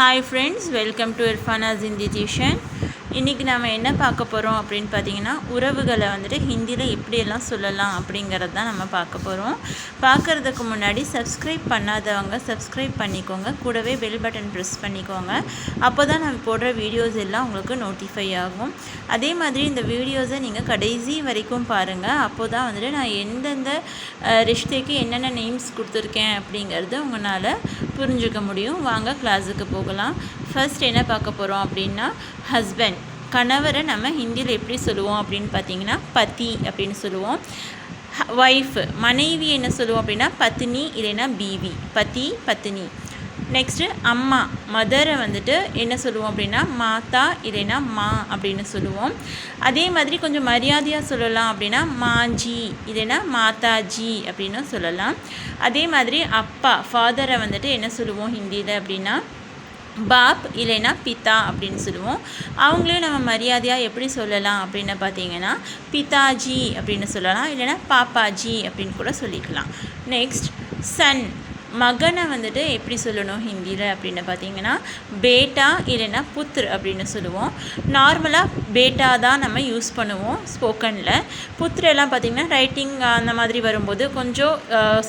Hi friends, welcome to Irfana's Hindi இன்றைக்கி நம்ம என்ன பார்க்க போகிறோம் அப்படின்னு பார்த்தீங்கன்னா உறவுகளை வந்துட்டு ஹிந்தியில் எப்படியெல்லாம் சொல்லலாம் அப்படிங்கிறது தான் நம்ம பார்க்க போகிறோம் பார்க்குறதுக்கு முன்னாடி சப்ஸ்கிரைப் பண்ணாதவங்க சப்ஸ்கிரைப் பண்ணிக்கோங்க. கூடவே பெல் பட்டன் ப்ரெஸ் பண்ணிக்கோங்க. அப்போ தான் நம்ம போடுற வீடியோஸ் எல்லாம் உங்களுக்கு நோட்டிஃபை ஆகும். அதே மாதிரி இந்த வீடியோஸை நீங்கள் கடைசி வரைக்கும் பாருங்கள் அப்போ தான் வந்துட்டு நான் எந்தெந்த ரிஷ்டைக்கு என்னென்ன நேம்ஸ் கொடுத்துருக்கேன் அப்படிங்கிறது உங்களால் புரிஞ்சுக்க முடியும். வாங்க கிளாஸுக்கு போகலாம். ஃபர்ஸ்ட் என்ன பார்க்க போகிறோம் அப்படின்னா ஹஸ்பண்ட் கணவரை நம்ம ஹிந்தியில் எப்படி சொல்லுவோம் அப்படின்னு பார்த்தீங்கன்னா பதி அப்படின்னு சொல்லுவோம். ஒய்ஃப் மனைவி என்ன சொல்லுவோம் அப்படின்னா பத்தினி இல்லைன்னா பீவி. பதி பத்தினி. நெக்ஸ்ட்டு அம்மா மதரை வந்துட்டு என்ன சொல்லுவோம் அப்படின்னா மாதா இல்லைன்னா மா அப்படின்னு சொல்லுவோம். அதே மாதிரி கொஞ்சம் மரியாதையாக சொல்லலாம் அப்படின்னா மாஜி இல்லைன்னா மாதாஜி அப்படின்னு சொல்லலாம். அதே மாதிரி அப்பா ஃபாதரை வந்துட்டு என்ன சொல்லுவோம் ஹிந்தியில் அப்படின்னா பாப் இல்லைன்னா பிதா அப்படின்னு சொல்லுவோம். அவங்களையும் நம்ம மரியாதையாக எப்படி சொல்லலாம் அப்படின்னு பார்த்தீங்கன்னா பிதாஜி அப்படின்னு சொல்லலாம். இல்லைன்னா பாப்பாஜி அப்படின்னு கூட சொல்லிக்கலாம். Next son. மகனை வந்துட்டு எப்படி சொல்லணும் ஹிந்தியில் அப்படின்னு பார்த்தீங்கன்னா பேட்டா இல்லைன்னா புத்ர் அப்படின்னு சொல்லுவோம். நார்மலாக பேட்டா தான் நம்ம யூஸ் பண்ணுவோம் ஸ்போக்கனில். புத்ரெல்லாம் பார்த்திங்கன்னா ரைட்டிங் அந்த மாதிரி வரும்போது கொஞ்சம்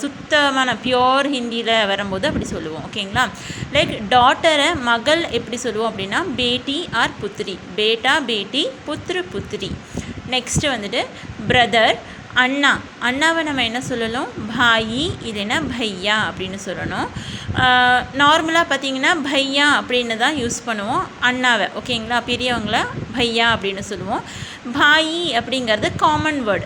சுத்தமான பியோர் ஹிந்தியில் வரும்போது அப்படி சொல்லுவோம். ஓகேங்களா லைக் டாட்டரை மகள் எப்படி சொல்லுவோம் அப்படின்னா பேட்டி ஆர் புத்திரி. பேட்டா பேட்டி புத்ரு புத்திரி. நெக்ஸ்ட்டு வந்துட்டு பிரதர் அண்ணா. அண்ணாவை நம்ம என்ன சொல்லணும்? பாயி இல்லைன்னா பையா அப்படின்னு சொல்லணும். நார்மலாக பார்த்தீங்கன்னா பையா அப்படின்னு தான் யூஸ் பண்ணுவோம். அண்ணாவை. ஓகேங்களா? பெரியவங்கள பையா அப்படின்னு சொல்லுவோம். பாயி அப்படிங்கிறது காமன் வேர்டு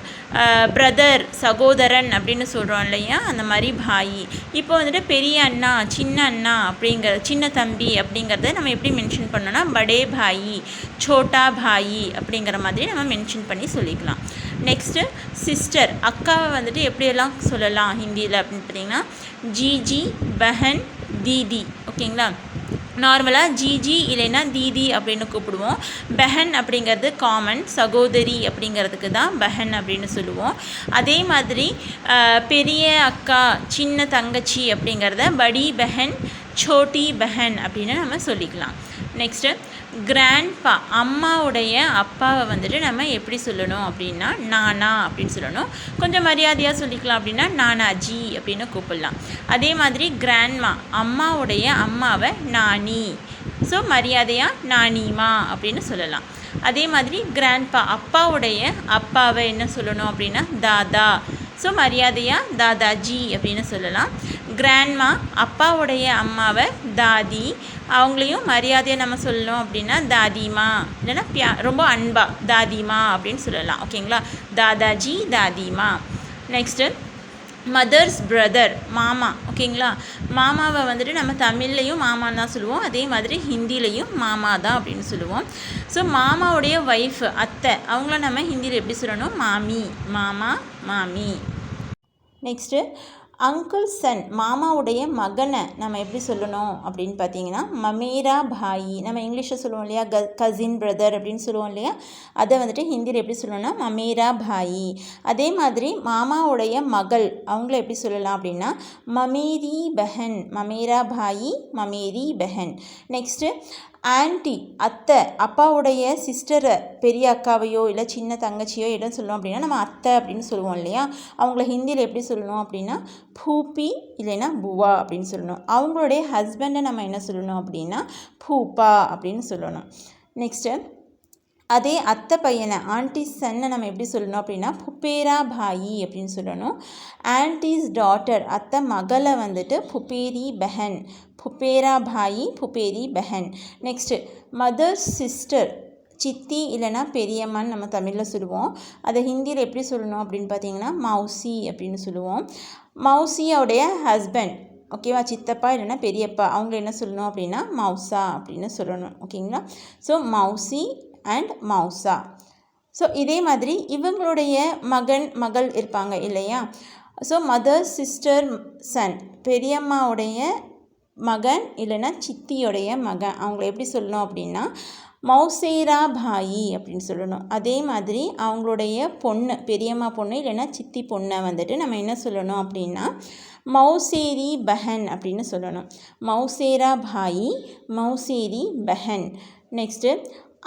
பிரதர் சகோதரன் அப்படின்னு சொல்கிறோம் இல்லையா? அந்த மாதிரி பாயி. இப்போ வந்துட்டு பெரிய அண்ணா சின்ன அண்ணா அப்படிங்கிற சின்ன தம்பி அப்படிங்கிறத நம்ம எப்படி மென்ஷன் பண்ணோன்னா படே பாயி சோட்டா பாயி அப்படிங்கிற மாதிரி நம்ம மென்ஷன் பண்ணி சொல்லிக்கலாம். நெக்ஸ்ட்டு சிஸ்டர் அக்காவை வந்துட்டு எப்படியெல்லாம் சொல்லலாம் ஹிந்தியில் அப்படின்னு பார்த்தீங்கன்னா ஜிஜி பஹன் தீதி. ஓகேங்களா? நார்மலாக ஜிஜி இல்லைன்னா தீதி அப்படின்னு கூப்பிடுவோம். பெஹன் அப்படிங்கிறது காமன் சகோதரி அப்படிங்கிறதுக்கு தான் பெஹன் அப்படின்னு சொல்லுவோம். அதே மாதிரி பெரிய அக்கா சின்ன தங்கச்சி அப்படிங்கிறத படி பெஹன் சோட்டி பெஹன் அப்படின்னு நம்ம சொல்லிக்கலாம். நெக்ஸ்ட்டு கிராண்ட்பா அம்மாவுடைய அப்பாவை வந்துட்டு நம்ம எப்படி சொல்லணும் அப்படின்னா நானா அப்படின்னு சொல்லணும். கொஞ்சம் மரியாதையாக சொல்லிக்கலாம் அப்படின்னா நானாஜி அப்படின்னு கூப்பிடலாம். அதே மாதிரி கிராண்ட்மா அம்மாவுடைய அம்மாவை நானி. ஸோ மரியாதையாக நானிமா அப்படின்னு சொல்லலாம். அதே மாதிரி கிராண்ட்பா அப்பாவுடைய அப்பாவை என்ன சொல்லணும் அப்படின்னா தாதா. ஸோ மரியாதையாக தாதாஜி அப்படின்னு சொல்லலாம். கிராண்ட்மா அப்பாவுடைய அம்மாவை தாதி அவங்களையும் மரியாதையை நம்ம சொல்லணும் அப்படின்னா தாதிமா. இல்லைன்னா பியா ரொம்ப அன்பா தாதிமா அப்படின்னு சொல்லலாம். ஓகேங்களா? தாதாஜி தாதிமா. நெக்ஸ்ட்டு மதர்ஸ் பிரதர் மாமா. ஓகேங்களா? மாமாவை வந்துட்டு நம்ம தமிழ்லையும் மாமான்னு தான் சொல்லுவோம். அதே மாதிரி ஹிந்திலையும் மாமா தான் அப்படின்னு சொல்லுவோம். ஸோ மாமாவுடைய ஒய்ஃப் அத்தை அவங்கள நம்ம ஹிந்தியில் எப்படி சொல்லணும்? மாமி. மாமா மாமி. நெக்ஸ்ட்டு அங்கிள் சன் மாமாவுடைய மகனை நம்ம எப்படி சொல்லணும் அப்படின்னு பார்த்தீங்கன்னா மமீரா பாயி. நம்ம இங்கிலீஷில் சொல்லுவோம் இல்லையா? க கசின் பிரதர் அப்படின்னு சொல்லுவோம் இல்லையா? அதை வந்துட்டு ஹிந்தியில் எப்படி சொல்லணும்னா மமீரா பாயி. அதே மாதிரி மாமாவுடைய மகள் அவங்கள எப்படி சொல்லலாம் அப்படின்னா மமேரி பெஹன். மமீரா பாயி மமேரி பெஹன். நெக்ஸ்ட்டு ஆன்ட்டி அத்தை அப்பாவுடைய சிஸ்டரை பெரிய அக்காவையோ இல்லை சின்ன தங்கச்சியோ இடம் சொல்லணும் அப்படின்னா நம்ம அத்தை அப்படின்னு சொல்லுவோம் இல்லையா? அவங்கள ஹிந்தியில் எப்படி சொல்லணும் அப்படின்னா பூப்பி இல்லைன்னா புவா அப்படின்னு சொல்லணும். அவங்களுடைய ஹஸ்பண்டை நம்ம என்ன சொல்லணும் அப்படின்னா பூப்பா அப்படின்னு சொல்லணும். நெக்ஸ்ட்டு அதே அத்தை பையனை ஆண்டி சன்னை நம்ம எப்படி சொல்லணும் அப்படின்னா புப்பேரா பாயி அப்படின்னு சொல்லணும். ஆன்டிஸ் டாட்டர் அத்தை மகளை வந்துட்டு புப்பேரி பெஹன். புப்பேரா பாயி புப்பேரி பெஹன். நெக்ஸ்ட்டு மதர்ஸ் சிஸ்டர் சித்தி இல்லைனா பெரியம்மான்னு நம்ம தமிழில் சொல்லுவோம். அதை ஹிந்தியில் எப்படி சொல்லணும் அப்படின்னு பார்த்தீங்கன்னா மவுசி அப்படின்னு சொல்லுவோம். மவுசியோடைய ஹஸ்பண்ட் ஓகேவா சித்தப்பா இல்லைன்னா பெரியப்பா. அவங்க என்ன சொல்லணும் அப்படின்னா மவுசா அப்படின்னு சொல்லணும் ஓகேங்களா ஸோ மவுசி அண்ட் மவுசா ஸோ இதே மாதிரி இவங்களுடைய மகன் மகள் இருப்பாங்க இல்லையா? ஸோ மதர் சிஸ்டர் சன் பெரியம்மாவுடைய மகன் இல்லைன்னா சித்தியோடைய மகன். அவங்கள எப்படி சொல்லணும் அப்படின்னா மௌசேரா பாயி அப்படின்னு சொல்லணும். அதே மாதிரி அவங்களுடைய பொண்ணு பெரியம்மா பொண்ணு இல்லைன்னா சித்தி பொண்ணை வந்துட்டு நம்ம என்ன சொல்லணும் அப்படின்னா மௌசேரி பஹன் அப்படின்னு சொல்லணும். மௌசேரா பாயி மௌசேரி பஹன். நெக்ஸ்ட்டு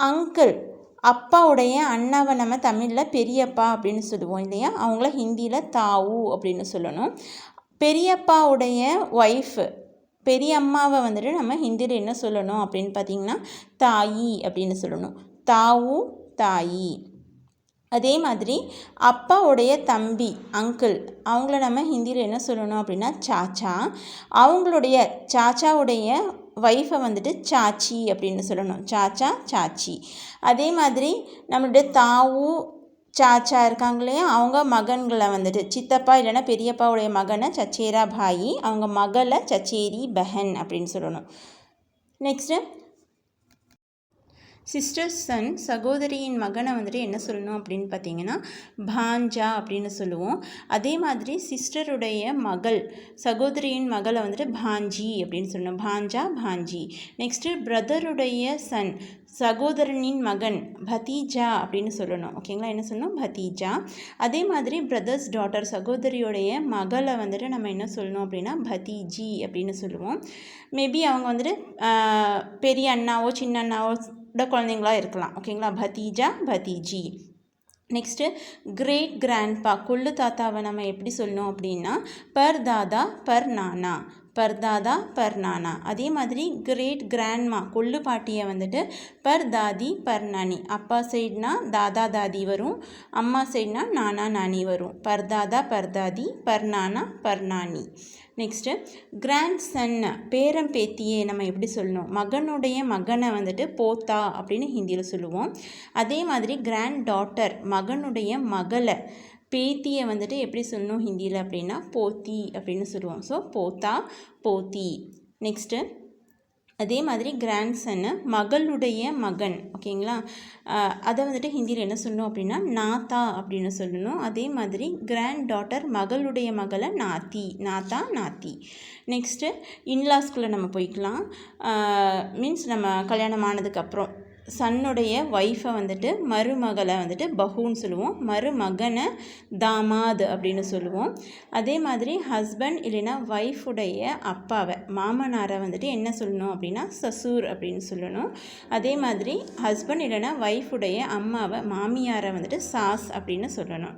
அங்கிள் அப்பாவுடைய அண்ணாவை நம்ம தமிழில் பெரியப்பா அப்படின்னு சொல்லுவோம் இல்லையா? அவங்கள ஹிந்தியில் தாவு அப்படின்னு சொல்லணும். பெரியப்பாவுடைய ஒய்ஃபு பெரிய அம்மாவை வந்துட்டு நம்ம ஹிந்தியில் என்ன சொல்லணும் அப்படின்னு பார்த்திங்கன்னா தாயி அப்படின்னு சொல்லணும். தாவு தாயி. அதே மாதிரி அப்பாவுடைய தம்பி அங்கிள் அவங்கள நம்ம ஹிந்தியில் என்ன சொல்லணும் அப்படின்னா சாச்சா. அவங்களுடைய சாச்சாவுடைய ஒய்ஃபை வந்துட்டு சாச்சி அப்படின்னு சொல்லணும். சாச்சா சாச்சி. அதே மாதிரி நம்மளுடைய தாவு சாச்சா இருக்காங்க இல்லையா? அவங்க மகன்களை வந்துட்டு சித்தப்பா இல்லைன்னா பெரியப்பாவுடைய மகனை சச்சேரா பாயி அவங்க மகளை சச்சேரி பெஹன் அப்படின்னு சொல்லணும். நெக்ஸ்ட்டு சிஸ்டர் சன் சகோதரியின் மகனை வந்துட்டு என்ன சொல்லணும் அப்படின்னு பார்த்தீங்கன்னா பாஞ்சா அப்படின்னு சொல்லுவோம். அதே மாதிரி சிஸ்டருடைய மகள் சகோதரியின் மகளை வந்துட்டு பாஞ்சி அப்படின்னு சொல்லணும். பாஞ்சா பாஞ்சி. நெக்ஸ்ட்டு பிரதருடைய சன் சகோதரனின் மகன் பதீஜா அப்படின்னு சொல்லணும். ஓகேங்களா என்ன சொல்லணும்? பதீஜா அதே மாதிரி பிரதர்ஸ் டாட்டர் சகோதரியோடைய மகளை வந்துட்டு நம்ம என்ன சொல்லணும் அப்படின்னா பதீஜி அப்படின்னு சொல்லுவோம். மேபி அவங்க வந்துட்டு பெரிய அண்ணாவோ சின்ன அண்ணாவோ குழந்தைங்களா இருக்கலாம். ஓகேங்களா? பதீஜா பதீஜி நெக்ஸ்ட்டு கிரேட் கிராண்ட்பா கொள்ளு தாத்தாவை நம்ம எப்படி சொல்லணும் அப்படின்னா பர் தாதா பர் நானா. பர்தாதா பர்நானா அதே மாதிரி கிரேட் கிராண்ட்மா கொள்ளு பாட்டியை வந்துட்டு பர் தாதி பர் நானி அப்பா சைட்னா தாதா தாதி வரும். அம்மா சைட்னா நானா நானி வரும். பர்தாதா பர்தாதி பர்நானா பர்நானி நெக்ஸ்ட்டு கிராண்ட் சன் பேரம் பேத்தியே நம்ம எப்படி சொல்லணும்? மகனுடைய மகனை வந்துட்டு போத்தா அப்படின்னு ஹிந்தியில் சொல்லுவோம். அதே மாதிரி கிராண்ட் டாட்டர் மகனுடைய மகளை பேத்தியை வந்துட்டு எப்படி சொல்லணும் ஹிந்தியில் அப்படின்னா போத்தி அப்படின்னு சொல்லுவோம். ஸோ போத்தா போத்தி நெக்ஸ்ட்டு அதே மாதிரி கிராண்ட் சன்னு மகளுடைய மகன். ஓகேங்களா அதை வந்துட்டு ஹிந்தியில் என்ன சொல்லணும் அப்படின்னா நாத்தா அப்படின்னு சொல்லணும். அதே மாதிரி கிராண்ட் டாட்டர் மகளுடைய மகளை நாத்தி. நாத்தா நாத்தி. நெக்ஸ்ட்டு இன்லாஸ்குள்ளே நம்ம போய்க்கலாம். மீன்ஸ் நம்ம கல்யாணம் ஆனதுக்கப்புறம் சன்னுடைய ஒய்ஃபை வந்துட்டு மருமகளை வந்துட்டு பஹூன்னு சொல்லுவோம். மருமகனை தாமாது அப்படின்னு சொல்லுவோம். அதே மாதிரி ஹஸ்பண்ட் இல்லைன்னா ஒய்ஃபுடைய அப்பாவை மாமனாரை வந்துட்டு என்ன சொல்லணும் அப்படின்னா சசூர் அப்படின்னு சொல்லணும். அதே மாதிரி ஹஸ்பண்ட் இல்லைன்னா ஒய்ஃபுடைய அம்மாவை மாமியாரை வந்துட்டு சாஸ் அப்படின்னு சொல்லணும்.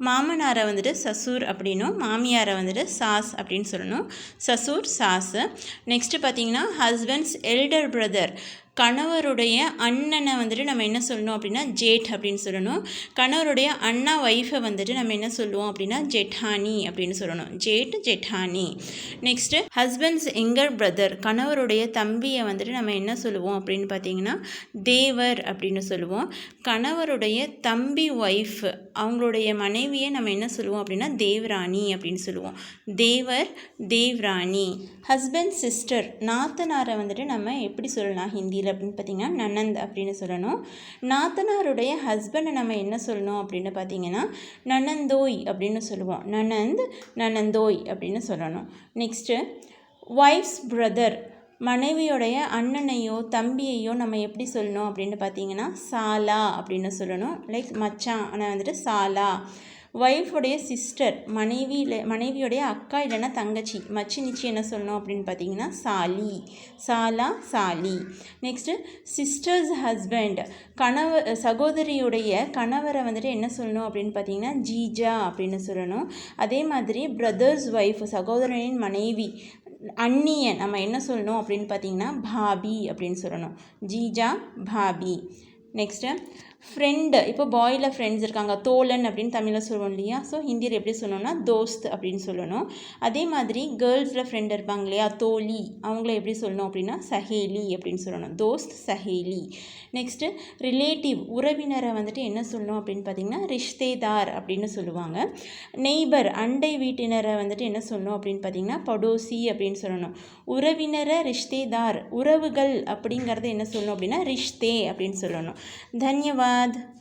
மாமனாரை வந்துட்டு சசூர் அப்படின்னும் மாமியாரை வந்துட்டு சாஸ் அப்படின்னு சொல்லணும். சசூர் சாஸு. நெக்ஸ்ட்டு பார்த்தீங்கன்னா ஹஸ்பண்ட்ஸ் எல்டர் பிரதர் கணவருடைய அண்ணனை வந்துட்டு நம்ம என்ன சொல்லணும் அப்படின்னா ஜேட் அப்படின்னு சொல்லணும். கணவருடைய அண்ணா ஒய்ஃபை வந்துட்டு நம்ம என்ன சொல்லுவோம் அப்படின்னா ஜெட்ஹானி அப்படின்னு சொல்லணும். ஜேட் ஜெட்ஹானி நெக்ஸ்ட்டு ஹஸ்பண்ட்ஸ் எங்கர் பிரதர் கணவருடைய தம்பியை வந்துட்டு நம்ம என்ன சொல்லுவோம் அப்படின்னு பார்த்தீங்கன்னா தேவர் அப்படின்னு சொல்லுவோம். கணவருடைய தம்பி ஒய்ஃப் அவங்களுடைய மனைவியை நம்ம என்ன சொல்லுவோம் அப்படின்னா தேவராணி அப்படின்னு சொல்லுவோம். தேவர் தேவ்ராணி. ஹஸ்பண்ட் சிஸ்டர் நாத்தனாரை வந்துட்டு நம்ம எப்படி சொல்லலாம் ஹிந்தியில்? அப்படின்னு பார்த்தீங்கன்னா நனந்த் அப்படின்னு சொல்லணும். நாத்தனாருடைய ஹஸ்பண்டை நம்ம என்ன சொல்லணும் அப்படின்னு பார்த்தீங்கன்னா நனந்தோய் அப்படின்னு சொல்லுவோம். நனந்த் நனந்தோய் அப்படின்னு சொல்லணும். நெக்ஸ்ட்டு ஒய்ஃப்ஸ் பிரதர் மனைவியோடைய அண்ணனையோ தம்பியையோ நம்ம எப்படி சொல்லணும் அப்படின்னு பார்த்தீங்கன்னா சாலா அப்படின்னு சொல்லணும். லைக் மச்சான் ஆனால் வந்துட்டு சாலா. ஒய்ஃபுடைய சிஸ்டர் மனைவியில் மனைவியுடைய அக்கா இல்லைன்னா தங்கச்சி மச்சி நிச்சி என்ன சொல்லணும் அப்படின்னு பார்த்தீங்கன்னா சாலி. சாலா சாலி. நெக்ஸ்ட்டு சிஸ்டர்ஸ் ஹஸ்பண்ட் கணவர் சகோதரியுடைய கணவரை வந்துட்டு என்ன சொல்லணும் அப்படின்னு பார்த்தீங்கன்னா ஜீஜா அப்படின்னு சொல்லணும். அதே மாதிரி பிரதர்ஸ் ஒய்ஃப் சகோதரனின் மனைவி அண்ணியை நம்ம என்ன சொல்லணும் அப்படின்னு பார்த்தீங்கன்னா பாபி அப்படின்னு சொல்லணும். ஜீஜா பாபி. நெக்ஸ்ட்டு ஃப்ரெண்டு இப்போ பாயில் ஃப்ரெண்ட்ஸ் இருக்காங்க. தோழன் அப்படின்னு தமிழில் சொல்லுவோம் இல்லையா? ஸோ ஹிந்தியில் எப்படி சொல்லணும்னா தோஸ்த் அப்படின்னு சொல்லணும். அதே மாதிரி கேர்ள்ஸில் ஃப்ரெண்ட் இருப்பாங்க இல்லையா? தோழி. அவங்கள எப்படி சொல்லணும் அப்படின்னா சஹேலி அப்படின்னு சொல்லணும். தோஸ்த் சஹேலி. நெக்ஸ்ட்டு ரிலேட்டிவ் உறவினரை வந்துட்டு என்ன சொல்லணும் அப்படின்னு பார்த்தீங்கன்னா ரிஷ்தேதார் அப்படின்னு சொல்லுவாங்க. நெய்பர் அண்டை வீட்டினரை வந்துட்டு என்ன சொல்லணும் அப்படின்னு பார்த்தீங்கன்னா படோசி அப்படின்னு சொல்லணும். உறவினரை ரிஷ்தேதார் உறவுகள் அப்படிங்கிறத என்ன சொல்லணும் அப்படின்னா ரிஷ்தே அப்படின்னு சொல்லணும். தன்யவாத் ধন্যবাদ